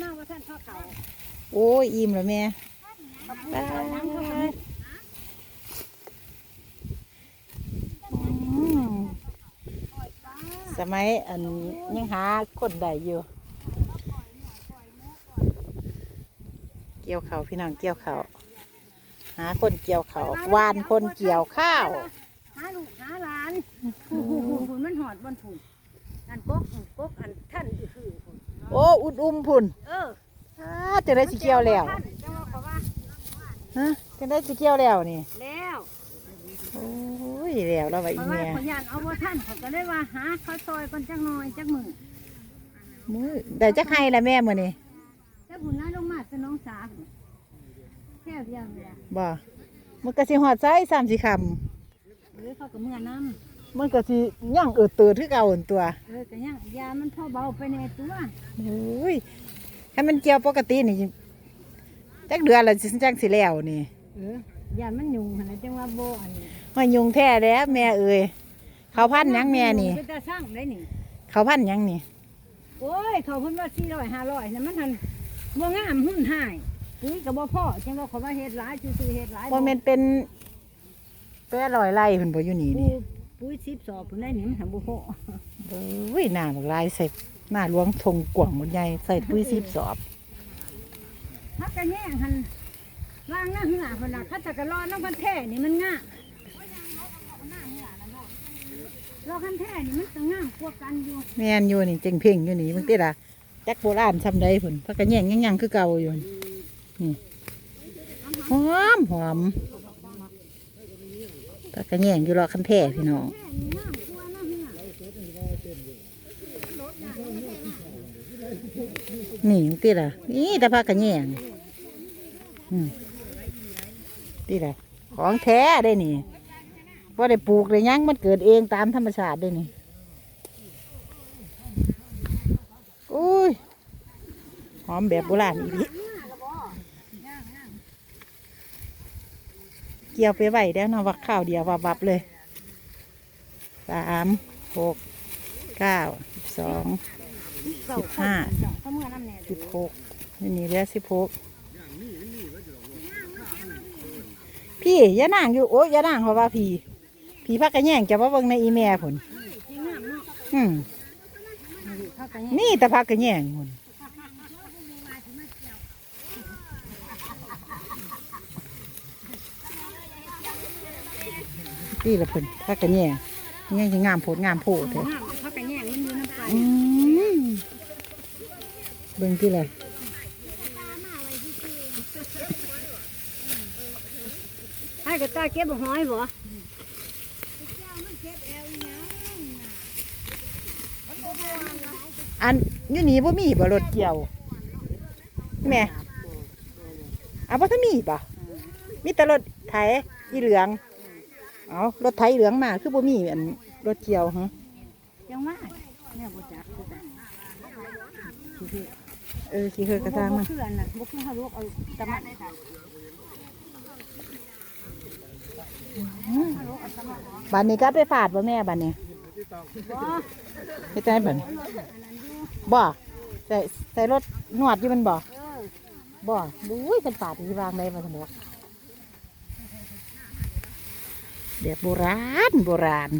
หน้าว่าท่านพ่อเขาโอ้ยอิ่มแล้วแม่บคุณไปค่ะนั่งเข้ามาอืมสมัยอันยังหาคนได้อยู่ เกี่ยวเขาพี่น้องเกี่ยวเขาหาคนเกี่ยวเขาววานคนเกี่ยวข้าวหาลูกหาหลานผู้ผู้ผู้มันหอดบนผู้อันกกกกอันท่านคือคือ โอ้อุดอุ้มพุ่นเอออ้าจะได้สิเกี่ยวแล้วท่านจังว่าเขาว่าฮะจะได้สิเกี่ยวแล้วนี่แล้วโอ้ยแล้วแล้วว่าเพอีราะว่าแม่เขายานเอาว่าท่านเขาก็เลยว่าหาเขาซอยกันจังหน่อยจักมือมือได้จะใครละแม่มื้อนี้แต่ผู้นั้นลงมาสน้องสาแค่เดียวเลยอะบ่มันก็สิฮอดไสสามสิคำหรือเขาก็เมื่อน้ มันก็สิย่างเอิดเติดคือเก่าหั่นตัวำเออแต่ยังยามันพอเบาไปในตัวโอ้ยให้มันเกี่ยวปกตินี่จักเดือนละสิจังสิแล้วนี่เออยามันยุงขนาดจังว่าโบอันนี้มายุงแท้แล้วแม่เอ้ยเขาพันหยังแม่นี่ไปตาสร้างได้นี่ เขาพันหยังนี่ โอ้ย เขาเพิ่นว่าสี่ร้อยห้าร้อยนะมันทันบ่งามหุ่นหายปุ๋ยกับบ่พ่อจังว่าเขาว่าเฮ็ดหลายซื่อๆเฮ็ดหลายบ่แม่นเป็นแปรลอยไล่เพิ่นบ่อยู่นี่ปุ๋นี่ย ปุ๋ยสิบสอบเพิ่นได้นี่มันทำบ่พอโอ้ยหน้าบักลายใส่หน้าหลวงทงกว่างหมดใหญ่ใส่ปุ๋ยสิบสอบถ้ากระแย่งหันล่างหน้าเหือเพิ่นน่ะถ้าจะกระรอน้ำคันแท้นี่มันง่ารอคันแท้นี่มันก็งามกว่ากันอยู่แม่นอยู่นี่เจ๋งเพ่งอยู่นี่มึงติล่ะจักโบราณซำใดพุ่นพักกันแย่งยังๆคือเก่าอยู่นี่หอมหอม พักกันแย่งอยู่รอคันแท้พี่น้องนี่งามกว่าน้ำเหือนี่มึงติล่ะนี่ต่พักกันแย่งติล่ะของแท้ได้นี่ว่าได้ปลูกได้ยังมันเกิดเองตามธรรมชาติได้นี่อุ้ยหอมแบบโบราณอีกเกี่ยวไปไหวแล้วนะวักข้าวเดียววับวับเลยสามหกเก้าสิบสองสิบห้าสิบหกนี่มีแล้วสิบหกพี่ย่านั่งอยู่โอ้ยอย่านั่งเพราะว่าพี่พี่พักกันแย่งจะว่าเบิ่งในอีเมลผลอืมนี่แย่งนี่แต่พักกันแย่งผล นี่ละเพิ่นพักกันแย่งนี่ยังงามโพดงามโพดเถอะงามเขาก็แย่งมันอยู่น้ำปลาอืมเบิ่งที่ละให้ก็ตาเก็บบ่ห้อยบ่อันอยู่นี่บ่มีบ่รถเกี่ยวแม่เอาบ่ถ้ามีป่ะมีแต่รถไถอีเหลือง เอารถไถเหลืองมาคือบ่มีอันรถเกี่ยวฮะยังว่าเนี่ยบ่จักคือกันเออสิเฮือกระทางมาบ่คืออันน่ะบ่คือเฮาลวกเอาตะมันได้ค่ะบัดนี้ก็ไปฝาดบ่แม่บัดนี้บ่เฮ็ดจังไดบัดนี้บ่ใส่ใส่รถนวดอยู่มันบ่เออบ่อุ้ยเป็นฝาดที่วางได้มาซั่นบ่ แบบโบราณโบราณ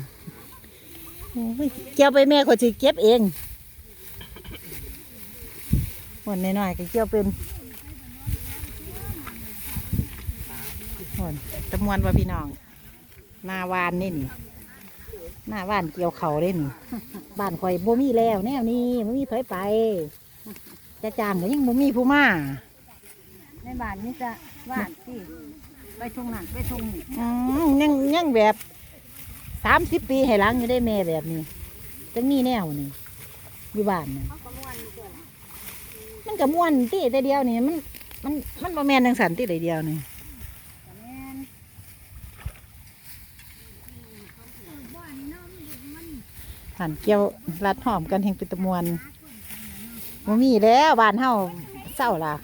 เกี่ยวไปแม่ก็สิเก็บเองวันน้อยๆก็เกี่ยวเป็นวันจำนวนว่าพี่น้องหนาวานนี่นี่หน้าวานเกี่ยวเขาได้นี่บ้านข่อยบ่มีแล้วแนวนี้บ่มีไผไปจะจางก็ยังบ่มีผู้มาในบ้านนี่จะวาดสิ ไปทงนั่นไปทงนี่อืมยังยังแบบสามสิบปีให้หลังอยู่ได้แม่แบบนี้จังมีแนวนี่อยู่บ้านน่ะเขาก็ม่วนอยู่ตัวละมันก็ม่วนตีแต่เดียวนี่มันมันมันบ่แม่นจังสันตีแต่เดียวนี่ก็แม่นหันเกี่ยวรัดหอมกันแห่งป็นตะมวนบ่มีแล้วบ้านเฮาเศร้าล่ะ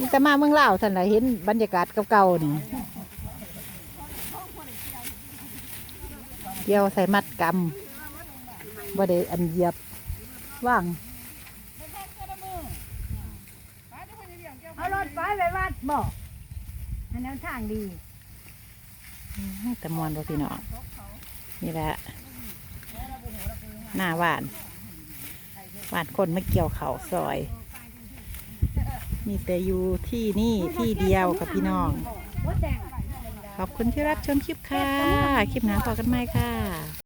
นี่แต่มาเมืองลาวท่านไหนเห็นบรรยากาศเก่าๆนี่เกี่ยวใส่มัดกำบด้อันเยียบว่างเอารถไปไปวัดบ่อันนั้นทางดีแต่มวนบ่พี่นองนี่แหละหน้าหวานหวานคนไม่เกี่ยวเขาซอย มีแต่อยู่ที่นี่ที่เดียวกับพี่น้องว่าแต่งขอบคุณที่รับชมคลิปค่ะ คลิปหน้าต่อกันไหมค่ะ